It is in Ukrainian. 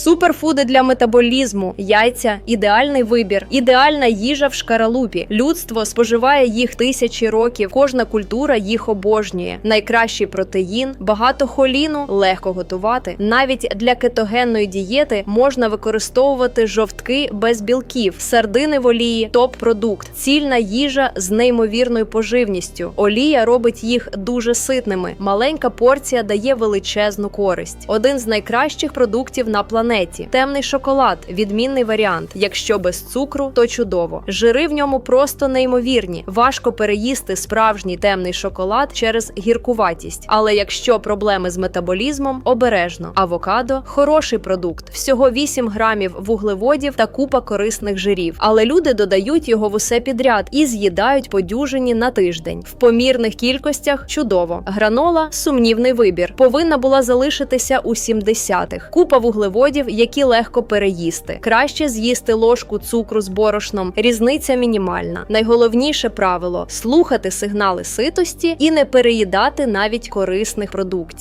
Суперфуди для метаболізму, яйця ідеальний вибір, ідеальна їжа в шкаралупі. Людство споживає їх тисячі років. Кожна культура їх обожнює. Найкращий протеїн, багато холіну, легко готувати. Навіть для кетогенної дієти можна використовувати жовтки без білків, сардини в олії, топ-продукт, цільна їжа з неймовірною поживністю. Олія робить їх дуже ситними. Маленька порція дає величезну користь. Один з найкращих продуктів на планеті. Темний шоколад відмінний варіант. Якщо без цукру, то чудово. Жири в ньому просто неймовірні. Важко переїсти справжній темний шоколад через гіркуватість. Але якщо проблеми з метаболізмом, обережно. Авокадо хороший продукт, всього 8 грамів вуглеводів та купа корисних жирів. Але люди додають його в усе підряд і з'їдають по дюжині на тиждень. В помірних кількостях чудово. Гранола сумнівний вибір. Повинна була залишитися у 70-х. Купа вуглеводів, які легко переїсти. Краще з'їсти ложку цукру з борошном. Різниця мінімальна. Найголовніше правило слухати сигнали ситості і не переїдати навіть корисних продуктів.